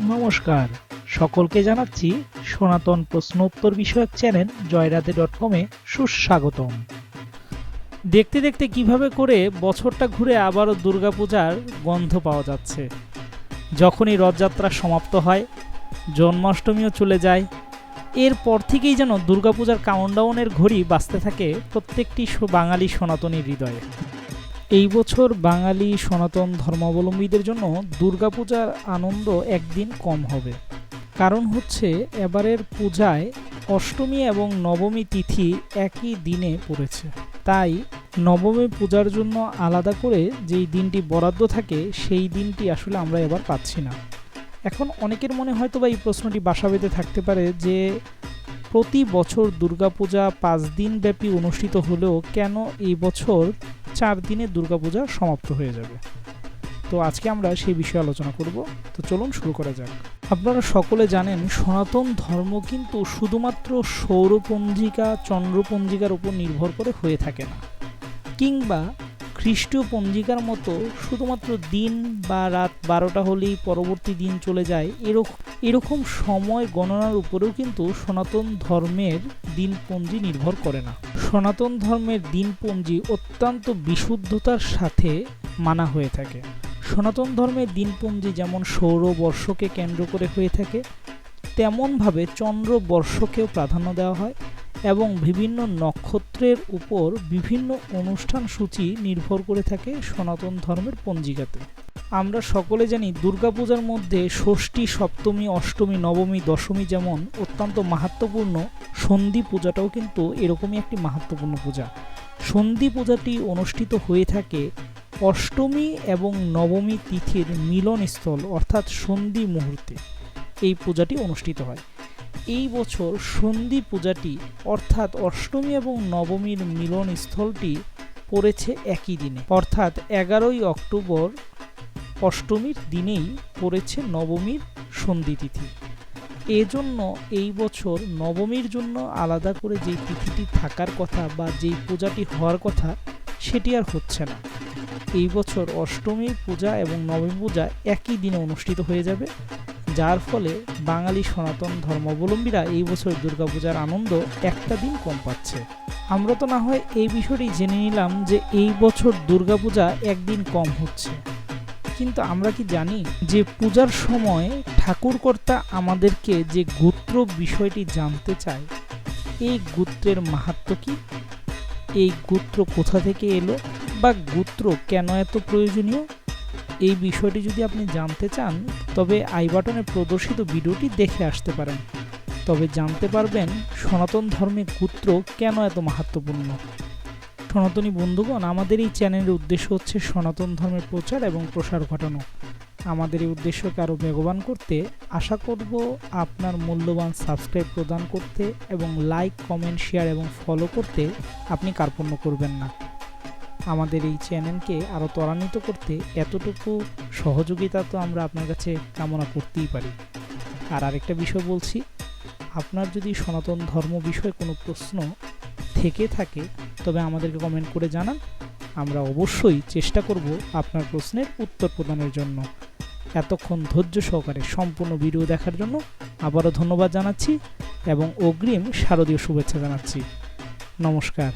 নমস্কার। সকলকে জানাচ্ছি সনাতন প্রশ্ন উত্তর বিষয়ক চ্যানেল জয়রাধে ডট কমে সুস্বাগতম। দেখতে দেখতে কীভাবে করে বছরটা ঘুরে আবারও দুর্গাপূজার গন্ধ পাওয়া যাচ্ছে। যখনই রথযাত্রা সমাপ্ত হয়, জন্মাষ্টমীও চলে যায়, এরপর থেকেই যেন দুর্গাপূজার কাউন্টডাউনের ঘড়ি বাজতে থাকে প্রত্যেকটি বাঙালি সনাতনী হৃদয়ে। এই বছর বাঙালি সনাতন ধর্মাবলম্বীদের জন্য দুর্গাপূজার আনন্দ একদিন কম হবে। কারণ হচ্ছে এবারের পূজায় অষ্টমী এবং নবমী তিথি একই দিনে পড়েছে। তাই নবমী পূজার জন্য আলাদা করে যেই দিনটি বরাদ্দ থাকে, সেই দিনটি আসলে আমরা এবার পাচ্ছি না। এখন অনেকের মনে হয়তো বা এই প্রশ্নটি বাসা বেঁধে থাকতে পারে যে প্রতি বছর দুর্গাপূজা পাঁচ দিন ব্যাপী অনুষ্ঠিত হলেও কেন এই বছর চার দিনে দুর্গাপূজা সমাপ্ত হয়ে যাবে? তো আজকে আমরা সেই বিষয়ে আলোচনা করব। তো চলুন শুরু করা যাক। আপনারা সকলে জানেন সনাতন ধর্ম কিন্তু শুধুমাত্র সৌরপঞ্জিকা, চন্দ্রপঞ্জিকার উপর নির্ভর করে হয়ে থাকে না। কিংবা খ্রিস্টীয় পঞ্জিকার মতো শুধুমাত্র দিন বা রাত বারোটা হলেই পরবর্তী দিন চলে যায় এরকম এরকম সময় গণনার উপরেও কিন্তু সনাতন ধর্মের দিনপঞ্জি নির্ভর করে না। সনাতন ধর্মের দিনপঞ্জি অত্যন্ত বিশুদ্ধতার সাথে মানা হয়ে থাকে। সনাতন ধর্মের দিনপঞ্জি যেমন সৌরবর্ষকে কেন্দ্র করে হয়ে থাকে, তেমনভাবে চন্দ্রবর্ষকেও প্রাধান্য দেওয়া হয়। এবং বিভিন্ন নক্ষত্রের উপর বিভিন্ন অনুষ্ঠান সূচি নির্ভর করে থাকে সনাতন ধর্মের পঞ্জিকাতে। আমরা সকলে জানি দুর্গাপূজার মধ্যে ষষ্ঠী, সপ্তমী, অষ্টমী, নবমী, দশমী যেমন অত্যন্ত মাহাত্মপূর্ণ সন্ধি পূজাটাও কিন্তু এরকমই একটি মাহাত্মপূর্ণ পূজা। সন্ধি পূজাটি অনুষ্ঠিত হয়ে থাকে অষ্টমী এবং নবমী তিথির মিলনস্থল অর্থাৎ সন্ধি মুহূর্তে। এই পূজাটি অনুষ্ঠিত হয়। এই বছর সন্ধি পূজাটি, অর্থাৎ অষ্টমী এবং নবমীর মিলনস্থলটি পড়েছে একই দিনে। অর্থাৎ এগারোই অক্টোবর অষ্টমীর দিনেই পড়েছে নবমীর সন্ধি তিথি এজন্য এই বছর নবমীর জন্য আলাদা করে যেই তিথিটি থাকার কথা বা যেই পূজাটি হওয়ার কথা, সেটি আর হচ্ছে না। এই বছর অষ্টমী পূজা এবং নবমী পূজা একই দিনে অনুষ্ঠিত হয়ে যাবে। যার ফলে বাঙালি সনাতন ধর্মাবলম্বীরা এই বছর দুর্গাপূজার আনন্দ একটা দিন কম পাচ্ছে। আমরা তো না হয় এই বিষয়টি জেনে নিলাম যে এই বছর দুর্গাপূজা একদিন কম হচ্ছে। কিন্তু আমরা কি জানি যে পূজার সময় ঠাকুরকর্তা আমাদেরকে যে গোত্র বিষয়টি জানতে চায়, এই গোত্রের মাহাত্ম কি? এই গোত্র কোথা থেকে এলো বা গোত্র কেন এত প্রয়োজনীয়? এই বিষয়টি যদি আপনি জানতে চান, তবে আই বাটনে প্রদর্শিত ভিডিওটি দেখে আসতে পারেন। তবে জানতে পারবেন সনাতন ধর্মে গোত্র কেন এত মাহাত্মপূর্ণ। সনাতনী বন্ধুগণ, আমাদের এই চ্যানেলের উদ্দেশ্য হচ্ছে সনাতন ধর্মের প্রচার এবং প্রসার ঘটানো। আমাদের এই উদ্দেশ্যকে আরও বেগবান করতে আশা করব আপনার মূল্যবান সাবস্ক্রাইব প্রদান করতে এবং লাইক, কমেন্ট, শেয়ার এবং ফলো করতে আপনি কার্পণ্য করবেন না। আমাদের এই চ্যানেলকে আরও ত্বরান্বিত করতে এতটুকু সহযোগিতা তো আমরা আপনার কাছে কামনা করতেই পারি। আর আরেকটা বিষয় বলছি, আপনার যদি সনাতন ধর্ম বিষয়ে কোনো প্রশ্ন থেকে থাকে, তবে আমাদেরকে কমেন্ট করে জানান। আমরা অবশ্যই চেষ্টা করব আপনার প্রশ্নের উত্তর প্রদানের জন্য। এতক্ষণ ধৈর্য সহকারে সম্পূর্ণ ভিডিও দেখার জন্য আবারও ধন্যবাদ জানাচ্ছি এবং অগ্রিম শারদীয় শুভেচ্ছা জানাচ্ছি। নমস্কার।